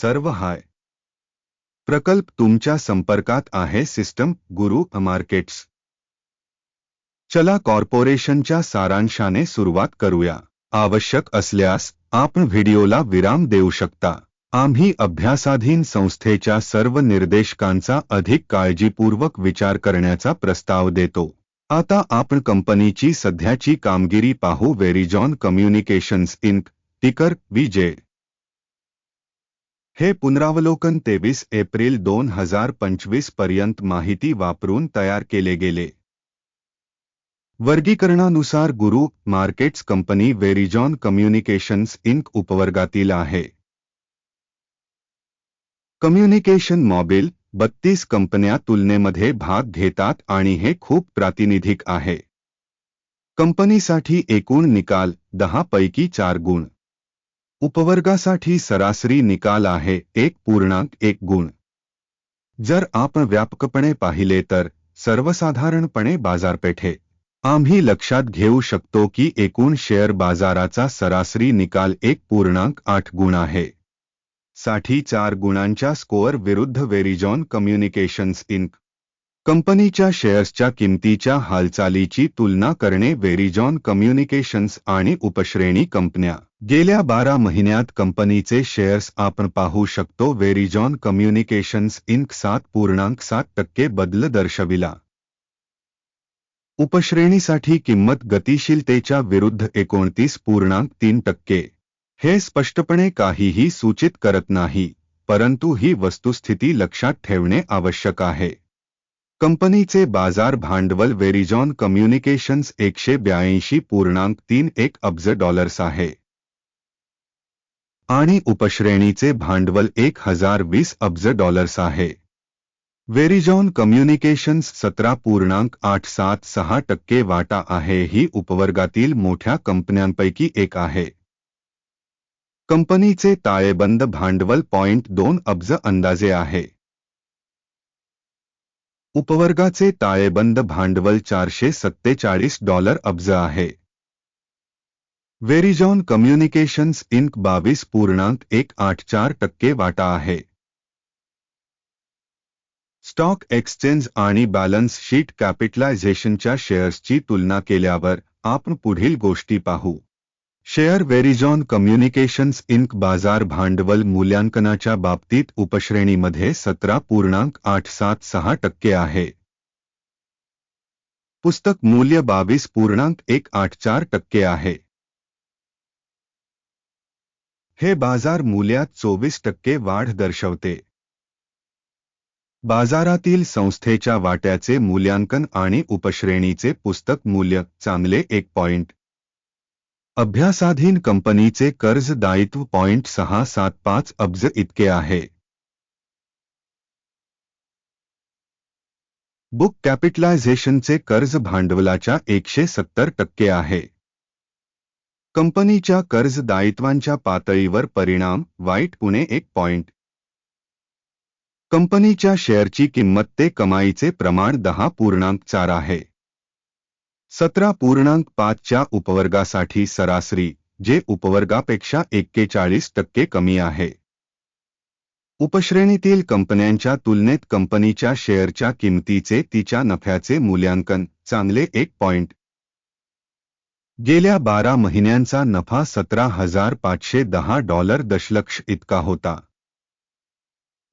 सर्व हाय. प्रकल्प तुमच्या संपर्कात आहे सिस्टम गुरु मार्केट्स. चला कॉर्पोरेशनच्या सारांशाने सुरुवात करूया. आवश्यक असल्यास आपण व्हिडिओला विराम देऊ शकता. आम्ही अभ्यासाधीन संस्थेच्या सर्व निर्देशकांचा अधिक काळजीपूर्वक विचार करण्याचा प्रस्ताव देतो. आता आपण कंपनीची सध्याची कामगिरी पाहू वेरिजॉन कम्युनिकेशन्स इंक टिकर विजे हे पुनरावलोकन तेवीस एप्रिल दोन हज़ार पंचवीस पर्यंत माहिती वापरून तयार केले गेले. वर्गीकरणानुसार Guru markets company Verizon Communications Inc उपवर्गातील आहे. कम्युनिकेशन मॉबिल बत्तीस कंपन्या तुलनेमध्ये भाग घेतात आणि हे खूप प्रातिनिधिक आहे. कंपनीसाठी एकूण निकाल दहा पैकी चार गुण. उपवर्गासाठी सरासरी निकाल आहे एक पूर्णांक एक गुण. जर आपण व्यापकपणे पाहिले तर सर्वसाधारणपणे बाजारपेठे. आम्ही लक्षात घेऊ शकतो की एकूण शेअर बाजाराचा सरासरी निकाल एक पूर्णांक आठ गुण आहे. साठी चार गुणांच्या स्कोअर विरुद्ध वेरिजॉन कम्युनिकेशन्स इंक. कंपनीच्या शेअर्सच्या किमतीच्या हालचालीची तुलना करणे वेरिजॉन कम्युनिकेशन्स आणि उपश्रेणी कंपन्या. गेल्या बारा महिन्यात कंपनीचे शेअर्स आपण पाहू शकतो वेरिजॉन कम्युनिकेशन्स इंक सात पूर्णांक सात टक्के बदल दर्शविला. उपश्रेणीसाठी किंमत गतिशीलतेच्या विरुद्ध एकोणतीस पूर्णांक तीन टक्के. हे स्पष्टपणे काहीही सूचित करत नाही परंतु ही वस्तुस्थिती लक्षात ठेवणे आवश्यक आहे. कंपनीचे बाजार भांडवल वेरिजॉन कम्युनिकेशन्स एकशे ब्याऐंशी पूर्णांक तीन एक अब्ज डॉलर्स आहे. आणि उपश्रेणीचे भांडवल एक हजार वीस अब्ज डॉलर्स आहे. वेरिजॉन कम्युनिकेशन्स सतरा पूर्णांक आठ सात सहा टक्के वाटा आहे ही उपवर्गातील मोठ्या कंपन्यांपैकी एक आहे. कंपनीचे ताळेबंद भांडवल पॉइंट दोन अब्ज अंदाजे आहे. उपवर्गाचे ताळेबंद भांडवल चारशे सत्तेचाळीस डॉलर अब्ज आहे. वेरिजॉन कम्युनिकेशन्स इंक बावीस पूर्णांक एक आठ चार टक्के वाटा आहे. स्टॉक एक्सचेंज आणि बॅलन्स शीट कॅपिटलायझेशनच्या शेअर्सची तुलना केल्यावर आपण पुढील गोष्टी पाहू. शेअर वेरिजॉन कम्युनिकेशन्स इंक बाजार भांडवल मूल्यांकनाच्या बाबतीत उपश्रेणीमध्ये सतरा पूर्णांक आठ सात सहा टक्के आहे. पुस्तक मूल्य बावीस पूर्णांक एक आठ चार टक्के आहे. हे बाजार मूल्यात चोवीस टक्के वाढ दर्शवते. बाजारातील संस्थेच्या वाट्याचे मूल्यांकन आणि उपश्रेणीचे पुस्तक मूल्य चांगले एक पॉइंट. अभ्यासाधीन कंपनीचे कर्ज दायित्व पॉइंट सहा सात पाच अब्ज इतके आहे. बुक कॅपिटलायझेशनचे कर्ज भांडवलाच्या एकशे सत्तर टक्के आहे. कंपनीच्या कर्ज दायित्वांच्या पातळीवर परिणाम वाईट उणे एक पॉइंट. कंपनीच्या शेअरची किंमत ते कमाईचे प्रमाण दहा पूर्णांक चार आहे. सतरा पूर्णांक पाचच्या उपवर्गासाठी सरासरी जे उपवर्गापेक्षा एक्केचाळीस टक्के कमी आहे. उपश्रेणीतील कंपन्यांच्या तुलनेत कंपनीच्या शेअरच्या किमतीचे तिच्या नफ्याचे मूल्यांकन चांगले एक पॉइंट. गेल्या बारा महिन्यांचा नफा सतरा हजार पाचशे दहा डॉलर दशलक्ष इतका होता.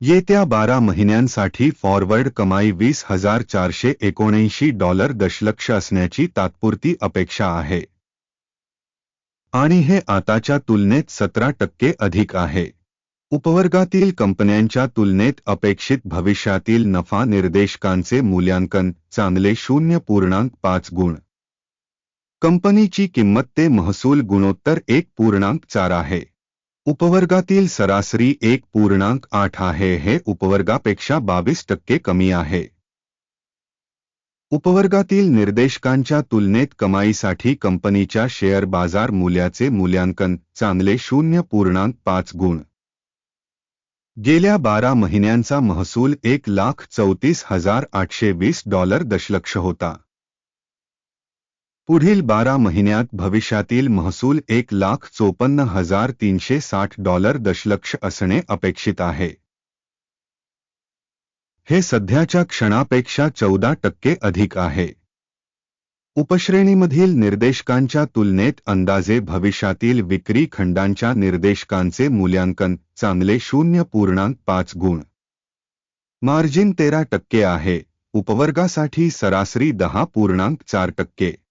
येत्या बारा महिन्यांसाठी फॉरवर्ड कमाई वीस हजार चारशे एकोणऐंशी डॉलर दशलक्ष असण्याची तात्पुरती अपेक्षा आहे. आणि हे आताच्या तुलनेत सतरा टक्के अधिक आहे. उपवर्गातील कंपन्यांच्या तुलनेत अपेक्षित भविष्यातील नफा निर्देशकांचे मूल्यांकन चांगले शून्य पूर्णांक पाच गुण. कंपनीची किंमत ते महसूल गुणोत्तर एक पूर्णांक चार आहे. उपवर्गातील सरासरी एक पूर्णांक आठ आहे हे उपवर्गापेक्षा बावीस टक्के कमी आहे. उपवर्गातील निर्देशकांच्या तुलनेत कमाईसाठी कंपनीच्या शेअर बाजार मूल्याचे मूल्यांकन चांगले शून्य पूर्णांक पाच गुण. गेल्या बारा महिन्यांचा महसूल एक लाख चौतीस हजार आठशे वीस डॉलर दशलक्ष होता. पुढील बारा महिन्यात भविष्यातील महसूल एक लाख चोपन्न हजार तीनशे साठ डॉलर दशलक्ष असणे अपेक्षित आहे. हे सध्याच्या क्षणापेक्षा चौदा टक्के अधिक आहे. उपश्रेणीमधील निर्देशकांच्या तुलनेत अंदाजे भविष्यातील विक्री खंडांच्या निर्देशकांचे मूल्यांकन चांगले शून्य पूर्णांक पाच गुण. मार्जिन तेरा टक्के आहे उपवर्गासाठी सरासरी दहा पूर्णांक चार टक्के.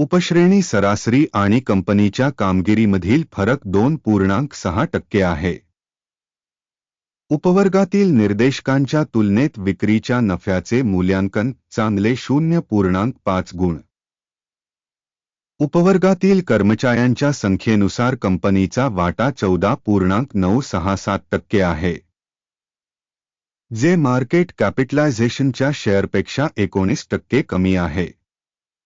उपश्रेणी सरासरी आणि कंपनीच्या कामगिरीमधील फरक दोन पूर्णांक सहा टक्के आहे. उपवर्गातील निर्देशकांच्या तुलनेत विक्रीच्या नफ्याचे मूल्यांकन चांगले शून्य पूर्णांक पाच गुण. उपवर्गातील कर्मचाऱ्यांच्या संख्येनुसार कंपनीचा वाटा चौदा पूर्णांक नऊ सहा सात टक्के आहे. जे मार्केट कॅपिटलायझेशनच्या शेअरपेक्षा एकोणीस टक्के कमी आहे.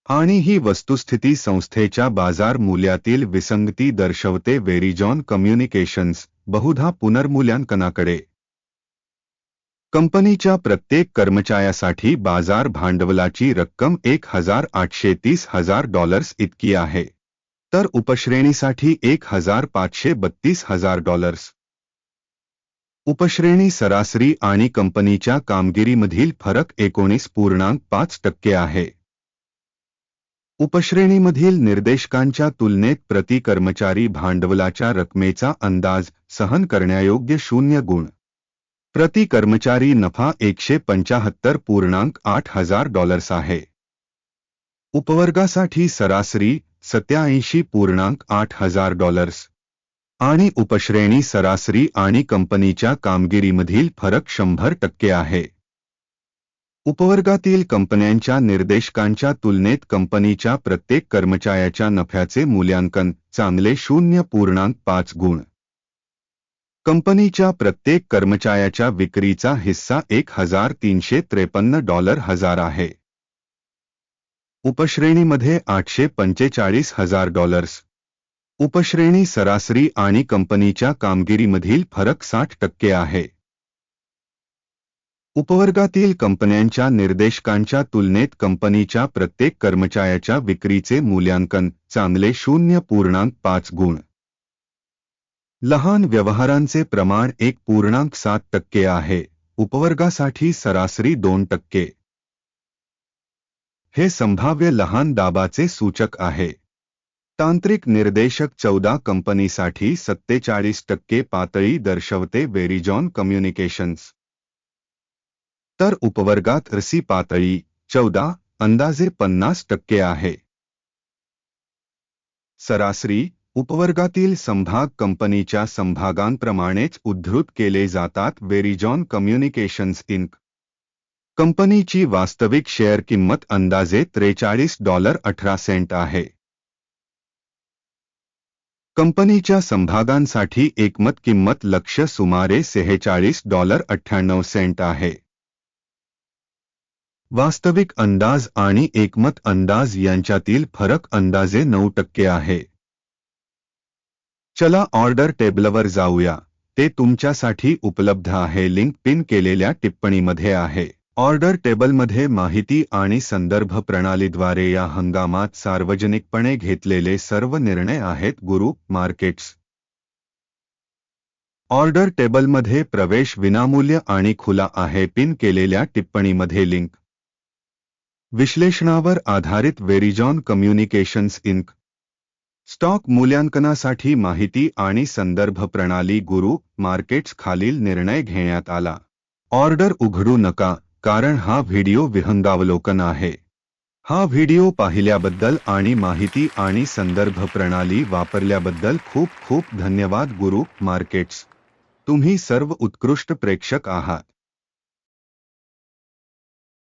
आणि ही वस्तुस्थिती संस्थेच्या बाजार मूल्यातील विसंगती दर्शवते वेरिजॉन कम्युनिकेशन्स बहुधा पुनर्मूल्यांकनाकडे. कंपनीच्या प्रत्येक कर्मचाऱ्यासाठी बाजार भांडवलाची रक्कम एक हजार आठशे तीस हजार डॉलर्स इतकी आहे. तर उपश्रेणीसाठी एक हजार पाचशे बत्तीस हजार डॉलर्स. उपश्रेणी सरासरी आणि कंपनीच्या कामगिरीमधील फरक एकोणीस पूर्णांक पाच टक्के आहे. उपश्रेणीमधील निर्देशकांच्या तुलनेत प्रति कर्मचारी भांडवलाच्या रकमेचा अंदाज सहन करण्यायोग्य शून्य गुण. प्रति कर्मचारी नफा एकशे पंचाहत्तर पूर्णांक आठ हजार डॉलर्स आहे. उपवर्गासाठी सरासरी सत्याऐंशी पूर्णांक आठ हजार डॉलर्स. आणि उपश्रेणी सरासरी आणि कंपनीच्या कामगिरीमधील फरक शंभर टक्के आहे. उपवर्गातील कंपन्यांच्या निर्देशकांच्या तुलनेत कंपनीच्या प्रत्येक कर्मचाऱ्याच्या नफ्याचे मूल्यांकन चांगले शून्य पूर्णांक पाच गुण. कंपनीच्या प्रत्येक कर्मचाऱ्याच्या विक्रीचा हिस्सा एक हजार तीनशे त्रेपन्न डॉलर हजार आहे. उपश्रेणीमध्ये आठशे पंचेचाळीस हजार डॉलर्स. उपश्रेणी सरासरी आणि कंपनीच्या कामगिरीमधील फरक साठ टक्के आहे. उपवर्गातील कंपन्यांच्या निर्देशकांच्या तुलनेत कंपनीच्या प्रत्येक कर्मचाऱ्याच्या विक्रीचे मूल्यांकन चांगले शून्य पूर्णांक पाच गुण. लहान व्यवहारांचे प्रमाण एक पूर्णांक सात टक्के आहे. उपवर्गासाठी सरासरी दोन टक्के. हे संभाव्य लहान दाबाचे सूचक आहे. तांत्रिक निर्देशक चौदा कंपनीसाठी सत्तेचाळीस टक्के पातळी दर्शवते वेरिजॉन कम्युनिकेशन्स. तर उपवर्गात रसी पातळी चौदा अंदाजे पन्नास टक्के आहे. सरासरी उपवर्गातील संभाग कंपनीच्या संभागांप्रमाणेच उद्धृत केले जातात वेरिजॉन कम्युनिकेशन्स इंक. कंपनीची वास्तविक शेअर किंमत अंदाजे त्रेचाळीस डॉलर अठरा सेंट आहे. कंपनीच्या संभागांसाठी एकमत किंमत लक्ष सुमारे सेहेचाळीस डॉलर अठ्ठ्याण्णव सेंट आहे. वास्तविक अंदाज आणि एकमत अंदाज यांच्यातील फरक अंदाजे नऊ टक्के आहे. चला ऑर्डर टेबलवर जाऊया. ते तुमच्यासाठी उपलब्ध आहे. लिंक पिन केलेल्या टिप्पणीमध्ये आहे. ऑर्डर टेबलमध्ये माहिती आणि संदर्भ प्रणालीद्वारे या हंगामात सार्वजनिकपणे घेतलेले सर्व निर्णय आहेत गुरु मार्केट्स. ऑर्डर टेबलमध्ये प्रवेश विनामूल्य आणि खुला आहे. पिन केलेल्या टिप्पणीमध्ये लिंक. विश्लेषणावर आधारित वेरिजॉन कम्युनिकेशन्स इंक. स्टॉक मूल्यांकनासाठी माहिती आणि संदर्भ प्रणाली गुरु मार्केट्स खालील निर्णय घेण्यात आला. ऑर्डर उघडू नका कारण हा व्हिडिओ विहंगावलोकन आहे. हा व्हिडिओ पाहिल्याबद्दल आणि माहिती आणि संदर्भ प्रणाली वापरल्याबद्दल खूप खूप धन्यवाद गुरु मार्केट्स. तुम्ही सर्व उत्कृष्ट प्रेक्षक आहात.